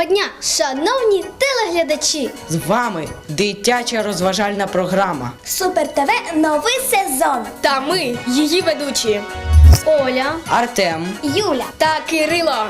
Доброго дня, шановні телеглядачі! З вами дитяча розважальна програма. Супер ТВ новий сезон. Та ми, її ведучі Оля Артем, Юля. та Кирило.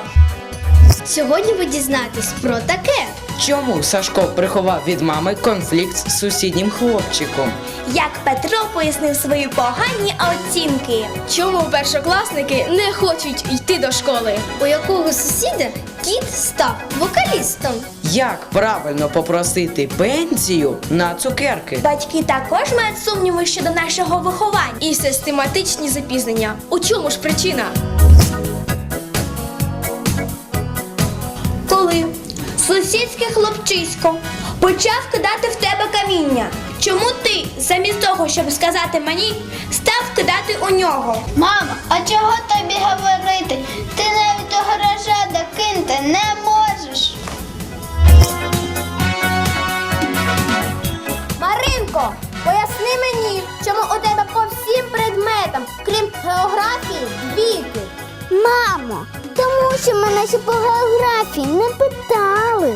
Сьогодні ви дізнаєтесь про таке. чому Сашко приховав від мами конфлікт з сусіднім хлопчиком? Як Петро пояснив свої погані оцінки. Чому першокласники не хочуть йти до школи? У якого сусіда кіт став вокалістом? Як правильно попросити пенсію на цукерки? Батьки також мають сумніви щодо нашого виховання. І систематичні запізнення. У чому ж причина? Коли сусідське хлопчисько почав кидати в тебе каміння. Чому ти, замість того, щоб сказати мені, став кидати у нього? Мама, а чого тобі говорити? Ти навіть до гаража географії не питали.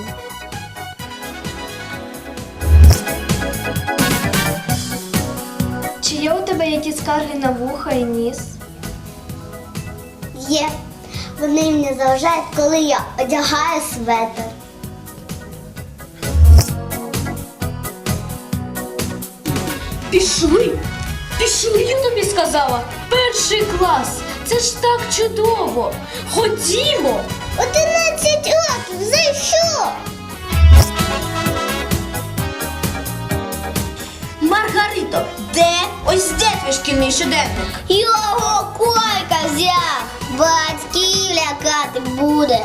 Чи є у тебе якісь скарги на вуха і ніс? Є. Вони мені заважають, коли я одягаю светр. Пішли! Пішли, я тобі сказала! Перший клас! Це ж так чудово! Ходімо! 11 років, за що? Маргарито, де? Ось де твій шкільний щоденник? Його койка взяв. Батьків лякати буде.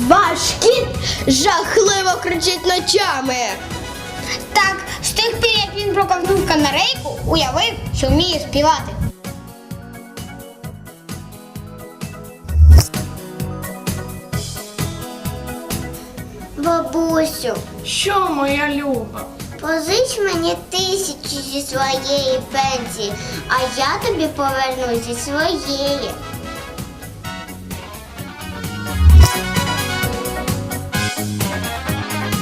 Ваш кіт жахливо кричить ночами. Так, з тих пір, як він проковтнув канарейку, уявив, що вміє співати. Бабусю, Що, моя люба? позич мені тисячу зі своєї пенсії, а я тобі поверну зі своєї.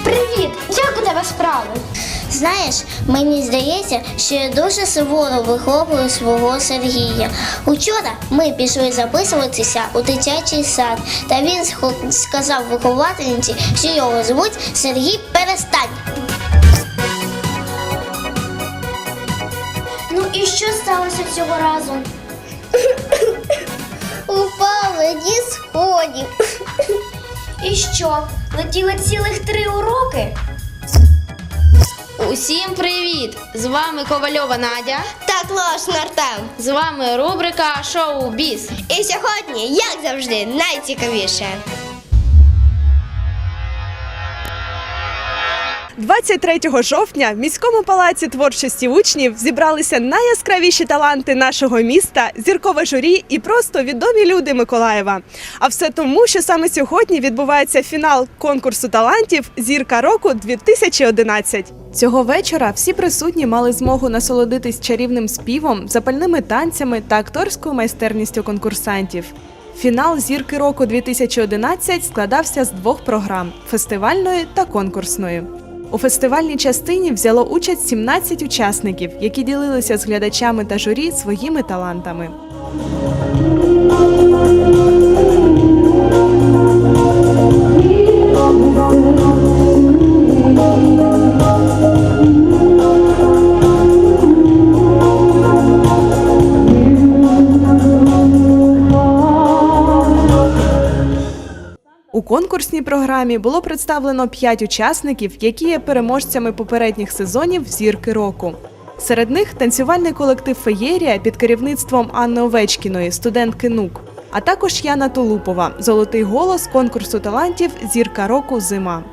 Привіт! Як у тебе справи? Знаєш, мені здається, що я дуже суворо виховую свого Сергія. Учора ми пішли записуватися у дитячий сад, та він сказав виховательниці, що його звуть Сергій Перестань. Ну і що сталося цього разу? Упали зі сходів. І що? Летіли цілих три уроки? Усім привіт! З вами Ковальова Надя. Та Клошн Артем. З вами рубрика Шоу Біс. І сьогодні, як завжди, найцікавіше. 23 жовтня в міському палаці творчості учнів зібралися найяскравіші таланти нашого міста, зіркове журі і просто відомі люди Миколаєва. А все тому, що саме сьогодні відбувається фінал конкурсу талантів Зірка року 2011. Цього вечора всі присутні мали змогу насолодитись чарівним співом, запальними танцями та акторською майстерністю конкурсантів. Фінал зірки року 2011 складався з двох програм фестивальної та конкурсної. У фестивальній частині взяло участь 17 учасників, які ділилися з глядачами та журі своїми талантами. Конкурсній програмі було представлено 5 учасників, які є переможцями попередніх сезонів зірки року. Серед них танцювальний колектив Феєрія під керівництвом Анни Овечкіної, студентки НУК, а також Яна Тулупова, золотий голос конкурсу талантів Зірка року Зима.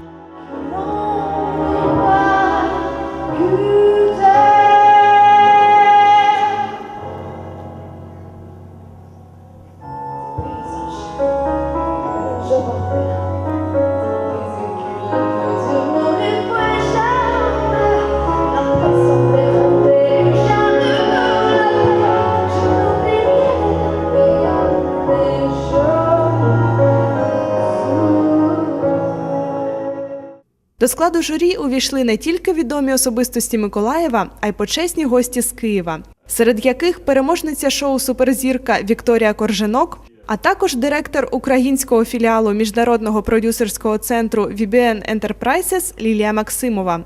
До складу журі увійшли не тільки відомі особистості Миколаєва, а й почесні гості з Києва, серед яких переможниця шоу Суперзірка Вікторія Корженок, а також директор українського філіалу міжнародного продюсерського центру VBN Enterprises Лілія Максимова.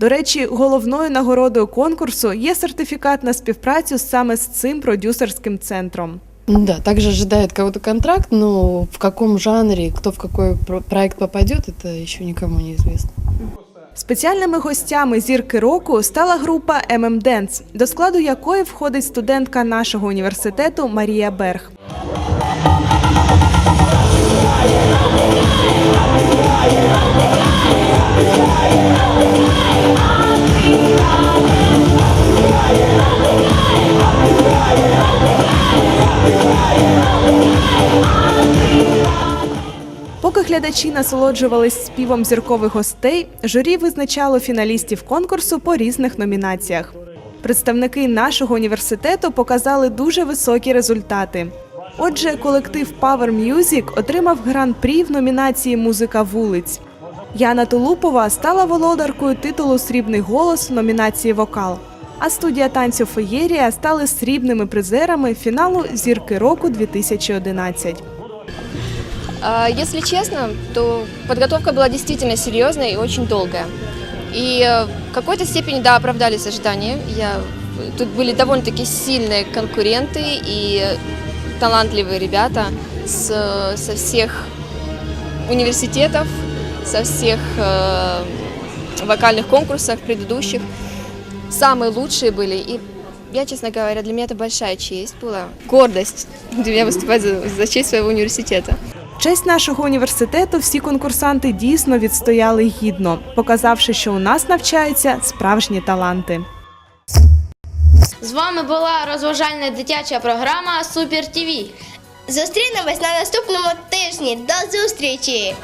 До речі, головною нагородою конкурсу є сертифікат на співпрацю саме з цим продюсерським центром. Да, также ожидает кого-то контракт, но в каком жанре, кто в какой про- проект попадет, это еще никому не известно. Спеціальними гостями зірки року стала група MM Dance, до складу якої входить студентка нашого університету Марія Берг. Поки глядачі насолоджувались співом зіркових гостей, журі визначало фіналістів конкурсу по різних номінаціях. Представники нашого університету показали дуже високі результати. Отже, колектив Power Music отримав гран-прі в номінації Музика вулиць. Яна Тулупова стала володаркою титулу Срібний голос в номінації Вокал. А студія танцю Феєрія стали срібними призерами фіналу Зірки року 2011. А, Если честно, то подготовка была действительно серьезная и очень долгая. И э, в какой-то степени, да, оправдались ожидания. Я... Тут были довольно-таки сильные конкуренты и талантливые ребята с, со всех университетов, со всех э, вокальных конкурсов предыдущих. Самые лучшие были. И я, честно говоря, для меня это большая честь была. Гордость для меня выступать за, за честь своего университета. В честь нашого університету всі конкурсанти дійсно відстояли гідно, показавши, що у нас навчаються справжні таланти. З вами була розважальна дитяча програма Супер ТВ. Зустрінемось на наступному тижні. До зустрічі!